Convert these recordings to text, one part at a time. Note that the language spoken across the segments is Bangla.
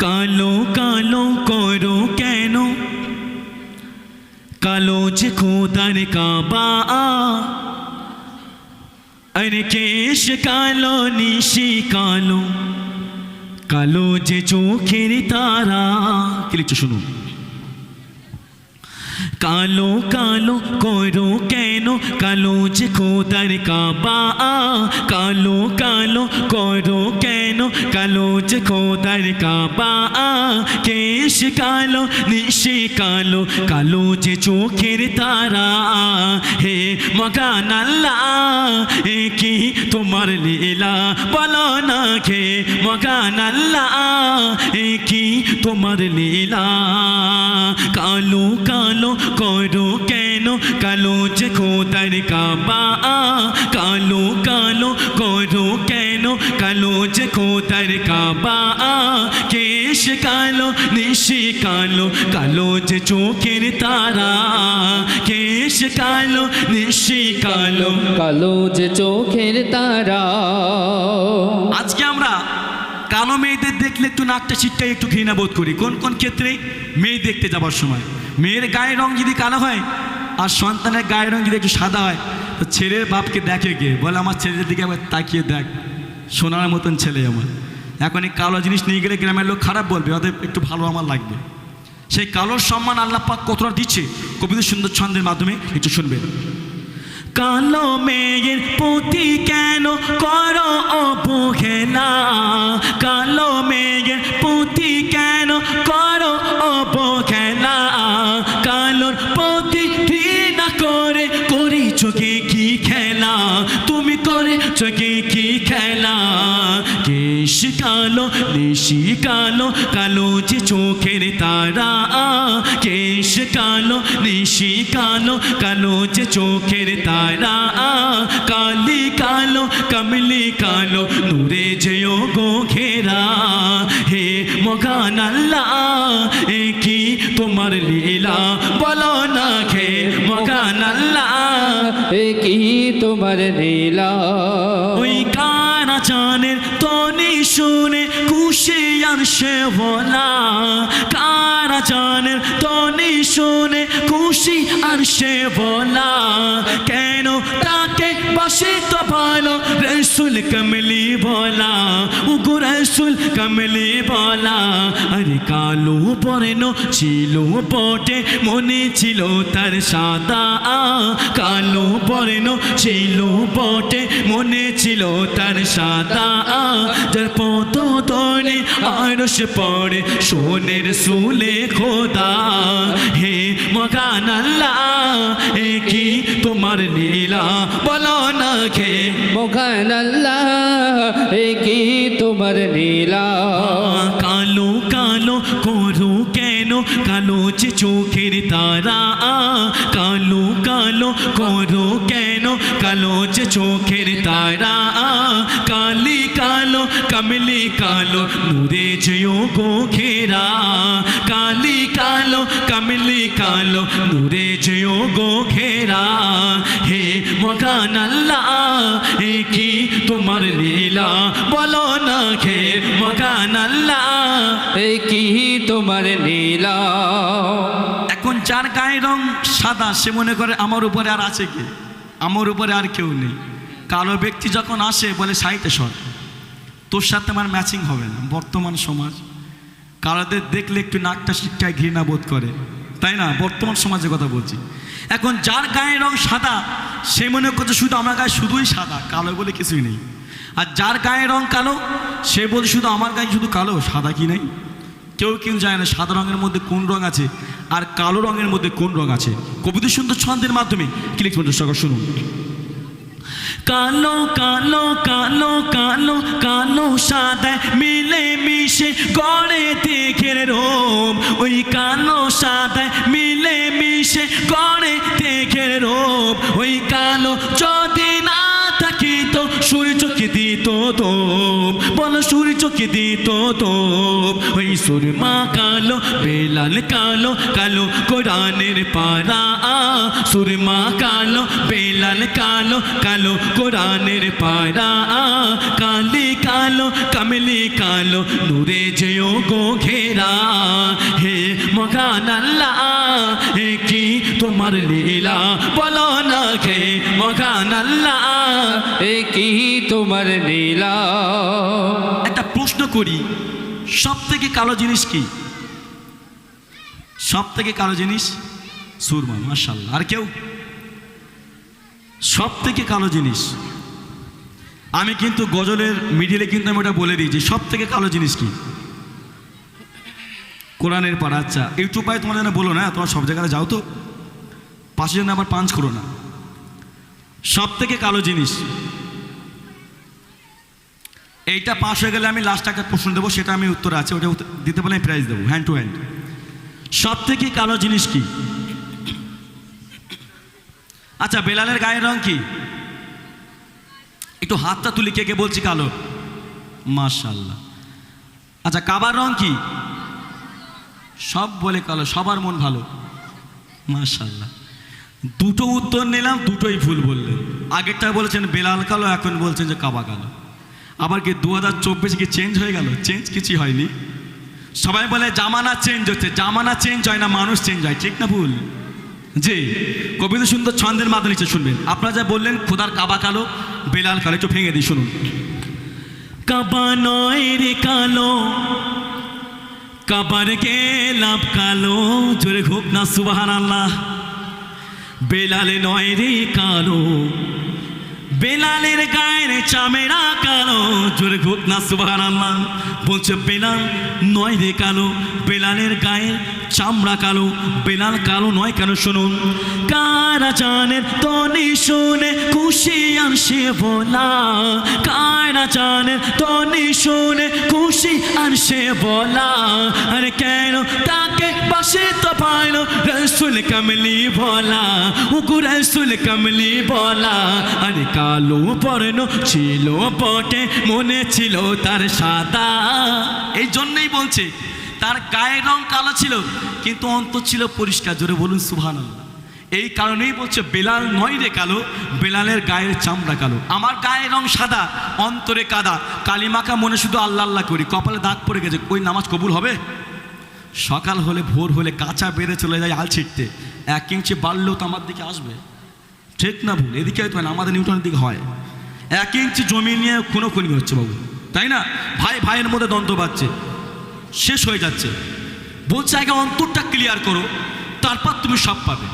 কালো কালো করো কেন কালো যে খোদার কাবা আরে কেশ কালো নিশি কালো কালো যে চোখের তারা কি লিখছো শুনুন কালো কালো করো কেন কালো যে খোদার কাবা কালো কালো করো কেন কালো যে খোদার কাবা কেশ কালো নিশি কালো কালো যে চোখের তারা হে মগান আল্লাহ এ কি তোমার লীলা বলো না খে মগান আল্লাহ এ কি তোমার লীলা কালো কালো করো কেন? কালো যে খোদার কাবা। কালো কালো করো কেন? কালো যে খোদার কাবা। কেশ কালো, নিশি কালো কালো যে চোখের তারা। কেশ কালো, নিশি কালো কালো যে চোখের তারা। আজকে আমরা কালো মেয়েদের দেখলে একটু নাকটা চিটটাই একটু ঘৃণা বোধ করি। কোন কোন ক্ষেত্রে? মেয়ে দেখতে যাবার সময়। মেয়ের গায়ের রং যদি কালো হয় আর সন্তানের গায়ের রং যদি একটু সাদা হয়, তো ছেলের বাপকে দেখে গিয়ে বলে, আমার ছেলের দিকে একবার তাকিয়ে দেখ। সোনার মতন ছেলে আমার। এখন এই কালো জিনিস নিয়ে গেলে গ্রামের লোক খারাপ বলবে। ওদের একটু ভালো আমার লাগবে। সেই কালোর সম্মান আল্লাহ পাক কতটা দিচ্ছে? কবিদের সুন্দর ছন্দের মাধ্যমে একটু শুনবেন। কালো মেয়ের প্রতি কেন করো অবহেলা কালো মেয়ের প্রতি কেন করো অবহেলা কালোর নিশি কালো কালো যে চোখের তারা। কেশ কালো, নিশি কালো কালো যে চোখের তারা। কালি কালো, কমলি কালো, নূরে যেও গো ঘেরা। হে মগান এ কি তোমার লীলা? বলো না খে মগান এ কি তোমার নীলা সে বোনা কারা জানের তনি শুনে খুশি আর সে বলা, কেন তাকে বাসে তো ভালো রসুল কমলি বলা, উগু রসুল কমলি বলা, আরে কালো পরেন ছিল পটে মনে ছিল তার সাদা, কালো পরেন ছিল পটে মনে ছিল তার সাদা, যার পত তরে আরস পড়ে, সোনের সুলে খোদা, হে আল্লাহ এ কি তোমার লীলা? বলো না খে মোখান এ কি তোমার নীলা কালো কালো করো কেন? কালো যে চোখের তারা কালো কালো করো কেন? কালো যে চোখের তারা কালো কমলি কালো নূরে যেও গো ঘেরা কালি কালো কমলি কালো নূরে যেও গো ঘেরা হে মগান আল্লাহ এ কি তোমার লীলা বলো না খে মগান আল্লাহ এ কি তোমার নীলা এখন যার গায়ের রং সাদা, সে মনে করে আমার উপরে আর আছে কি? আমার উপরে আর কেউ নেই। কালো ব্যক্তি যখন আসে, বলে সাইতে সর। তোর সাথে আমার ম্যাচিং হবে না, বর্তমান সমাজ। কালোদের দেখলে একটু নাকটা শিক্ষায় ঘৃণা বোধ করে। তাই না? বর্তমান সমাজের কথা বলছি। এখন যার গায়ের রং সাদা, সে মনে করছে শুধু আমার গায়ে শুধুই সাদা, কালো বলে কিছুই নেই। আর যার গায়ের রং কালো, সে বলছে শুধু আমার গায়ে শুধু কালো, সাদা কি নেই? কেউ কেউ জানে না সাদা রঙের মধ্যে কোন রং আছে আর কালো রঙের মধ্যে কোন রং আছে। কবিতা সুন্দর ছন্দের মাধ্যমে কি লিখবেন দর্শক, শুনুন। কালো কালো কালো কালো কালো সাদা মিলে মিশে গড়ে দেখের রোম। ওই কালো সাদা মিলে মিশে গড়ে দেখের রোম। ওই কালো যদি না সূর্যকে দিত তো বলো সূর্যকে দিত তো ওই সুরমা কালো, বেলাল কালো কালো কোরআনের পারা সুরমা কালো, বেলাল কালো কালো কোরআনের পারা কালি কালো, কামলি কালো, নূরে যেও গো ঘেরা। হে কি তোমার লীলা বলো না হে মগান আল্লাহ, এ কি তোমার নীলা একটা প্রশ্ন করি সব থেকে কালো জিনিস কি? সব থেকে কালো জিনিস? সুরমা মার্শাল্লাহ আর কেউ? সব থেকে কালো জিনিস, আমি কিন্তু গজলের মিডিলে কিন্তু আমি ওটা বলে দিয়েছি সব থেকে কালো জিনিস কি? কোরআনের পাড়া আচ্ছা একটু উপায় তোমার যেন বলো না, তোমার সব জায়গায় যাও তো। পাশে যেন আবার পাঞ্চ করো না। সব থেকে কালো জিনিস। এইটা পাস হয়ে গেলে আমি লাস্ট একটা প্রশ্ন দেবো, সেটা আমি উত্তর আছে, ওটা দিতে পারলে আমি প্রাইজ দেবো হ্যান্ড টু হ্যান্ড সব থেকে কালো জিনিস কি? আচ্ছা বেলালের গায়ের রং কি? একটু হাতটা তুলি, কে কে বলছি কালো? মাশাল্লাহ আচ্ছা কাবার রং কি? সব বলে কালো, সবার মন ভালো। মাশাল্লাহ দুটো উত্তর নিলাম, দুটোই ভুল বললেন আগেরটা বলেছেন বেলাল কালো, এখন বলছেন যে কাবা কালো। আবার কি দু হাজার চব্বিশে কি চেঞ্জ হয়ে গেল? চেঞ্জ কিছুই হয়নি। সবাই বলে জামানা চেঞ্জ হচ্ছে। জামানা চেঞ্জ হয় না, মানুষ চেঞ্জ হয়। ঠিক না ভুল? জি কবিতা সুন্দর ছন্দের মাধ্যমে নিচে শুনবেন। আপনারা যা বললেন, খোদার কাবা কালো, বেলাল কালো, একটু ভেঙে দিই, শুনুন। কাবা নয় রে কালো, কাবার গেলাম কালো, জোরে হোক না সুবাহান আল্লাহ বেলালে নয় রে কালো, বেলালের গায়ের চামেরা কালো। জোরে হোক না সুবাহান আল্লাহ বলছে, বেলাল নয় রে কালো, বেলালের গায়ের চামড়া কালো, বেলাল কালো নয় কেন শুনুন? কারা জানের তনি শুনে খুশি আর সে বলা? কারা জানের তনি শুনে খুশি আর সে বলা? আরে কেন তাকে তো পাইল রসুল কমলি বলা উকু রসুল কমলি বলা আরে কালো পর্ণ ছিল বটে মনে ছিল তার সাদা এই জন্যই বলছে, তার গায়ের রং কালো ছিল, কিন্তু অন্তর ছিল পরিষ্কার। জোরে বলুন সুভান এই কারণেই বলছে, বেলাল নয় রে কালো, বেলালের গায়ের চামড়া কালো। আমার গায়ের রং সাদা, অন্তরে কাদা। কালিমাকা মনে শুধু আল্লাহ আল্লাহ করি। কপালে দাগ পড়ে গেছে, ওই নামাজ কবুল হবে? সকাল হলে, ভোর হলে কাঁচা বেড়ে চলে যায় আল ছিটতে। এক ইঞ্চি বাড়লেও তো আমার দিকে আসবে। ঠিক না ভুল? এদিকে হয়তো আমাদের নিউটনের দিকে হয়। এক ইঞ্চি জমি নিয়ে খুনো খুনি হচ্ছে বাবু। তাই না? ভাই, ভাইয়ের মধ্যে দ্বন্দ্ব পাচ্ছে শেষ হয়ে যাচ্ছে। বলছে, আগে অন্তরটা ক্লিয়ার করো, তারপর তুমি সব পাবে।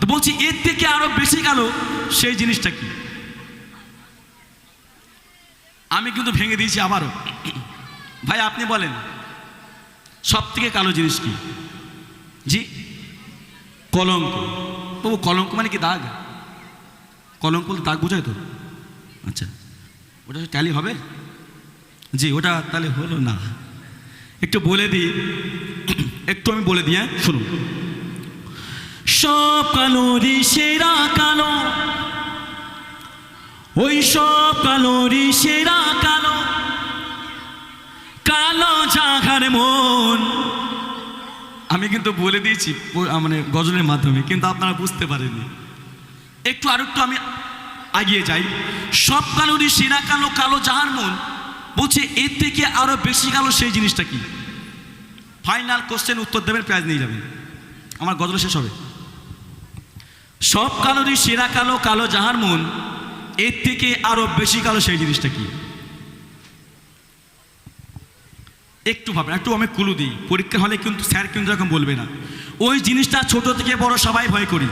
তো বলছি, এর থেকে আরও বেশি গেল, সেই জিনিসটা কি? আমি কিন্তু ভেঙে দিয়েছি আবারও। ভাই, আপনি বলেন। সব থেকে কালো জিনিস কি? জি? কলঙ্ক। ও কলঙ্ক মানে কি দাগ? কলঙ্ক দাগ বোঝায় তো? আচ্ছা। ওটা ট্যালি হবে? জি, ওটা তাহলে হলো না। একটু বলে দিই। একটু আমি বলে দিই হ্যাঁ? শুনুন। সব কালোরি সেরা কালো। ওই সব কালোরি সেরা জাগার মন। আমি কিন্তু বলে দিয়েছি মানে গজলের মাধ্যমে, কিন্তু আপনারা বুঝতে পারেননি। একটু আর একটু আমি এগিয়ে যাই। সব কালোরই সেরা কালো কালো যাহার মন, বলছে, এর থেকে আরও বেশি কালো সেই জিনিসটা কি? ফাইনাল কোশ্চেন উত্তর দেবেন প্রাইজ নিয়ে যাবেন। আমার গজল শেষ হবে। সব কালোরই সেরা কালো কালো যাহার মন, এর থেকে আরও বেশি কালো সেই জিনিসটা কি? একটু ভাবেন, একটু আমি কুলু দিই। পরীক্ষা হলে কিন্তু স্যার কিন্তু এরকম বলবে না। ওই জিনিসটা ছোট থেকে বড় সবাই ভয় করি।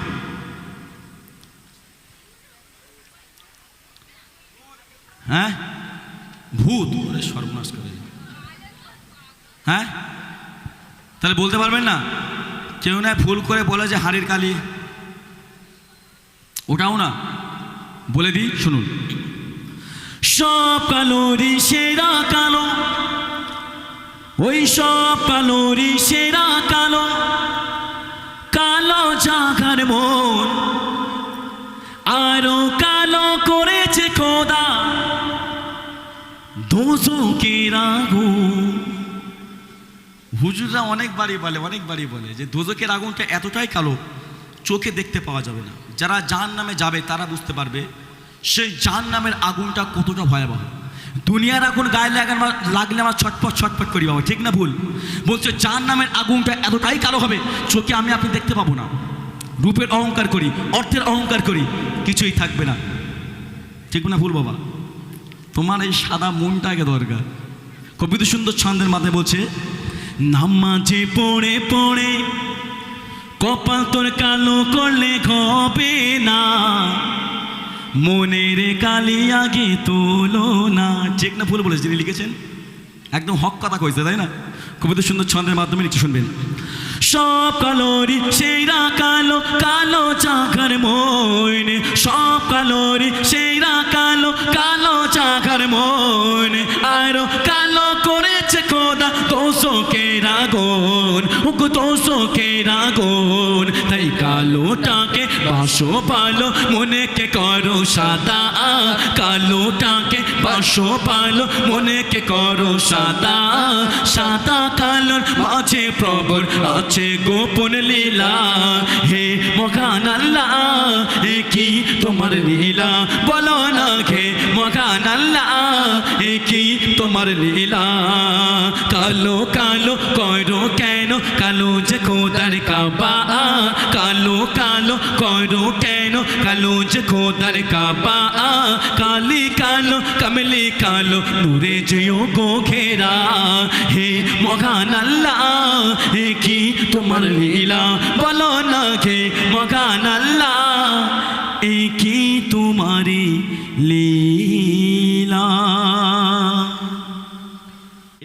হ্যাঁ? ভূত। সর্বনাশ করে। হ্যাঁ? তাহলে বলতে পারবেন না? কেউ না ভুল করে বলে যে হাড়ির কালি। ওটাও না। বলে দিই, শুনুন। সব কালোরি সেরা কালো ওই সব কালোরি সেরা কালো কালো জাগার মন। আরও কালো করেছে খোদা দোজকের আগুন। হুজুররা অনেকবারই বলে অনেকবারই বলে যে দোজকের আগুনটা এতটাই কালো, চোখে দেখতে পাওয়া যাবে না। যারা জান নামে যাবে, তারা বুঝতে পারবে, সেই জান নামের আগুনটা কতটা ভয়াবহ। দুনিয়ার আগুন গায়ে লাগান লাগলে আমার ছটপট ছটপট করি বাবা, ঠিক না ভুল? বলছে, চার নামের আগুনটা এতটাই কালো হবে, চোখে আমি আপনি দেখতে পাবো না। রূপের অহংকার করি, অর্থের অহংকার করি, কিছুই থাকবে না। ঠিক না ভুল বাবা? তোমার এই সাদা মনটাকে দরকার। কবিতা সুন্দর ছন্দের মাথায় বলছে, নামাজে পড়ে পড়ে কপাল তোর কালো করলে হবে না। মনের কালি আগে তোলো না। ঠিক না ভুল বলেছে, যিনি লিখেছেন, একদম হক কথা কইছে, তাই না? খুবই তো সুন্দর ছন্দের মাধ্যমে লিখে শুনবেন। সব কালোরি সেইরা কালো কালো চাকার মন সব কালোরি সেইরা কালো কালো চাকার মন আর করেছে খোদা তোষকে রাগন হুকু তোষকে রাগন। তাই কালোটাকে বাসো পালো, মনেকে করো সাদা। কালোটাকে বাসো পালো, মনেকে করো সাদা। সাদা কালোর মাঝে প্রবল আছে গোপন লীলা। হে আল্লাহ, এ কি তোমার লীলা? বলো না মগান আল্লাহ, এ কি তোমার লীলা? কালো কালো করো কেন? কালো যে খোদার কাবা। কালো কালো করো কেন? কালো যে খোদার কাবা। কালি কালো, কমলি কালো, নূরে যেও গো ঘেরা। হে মগান আল্লাহ হে কি তোমার লীলা? বলো না কে মগান আল্লাহ, এ কি তোমারি লীলা?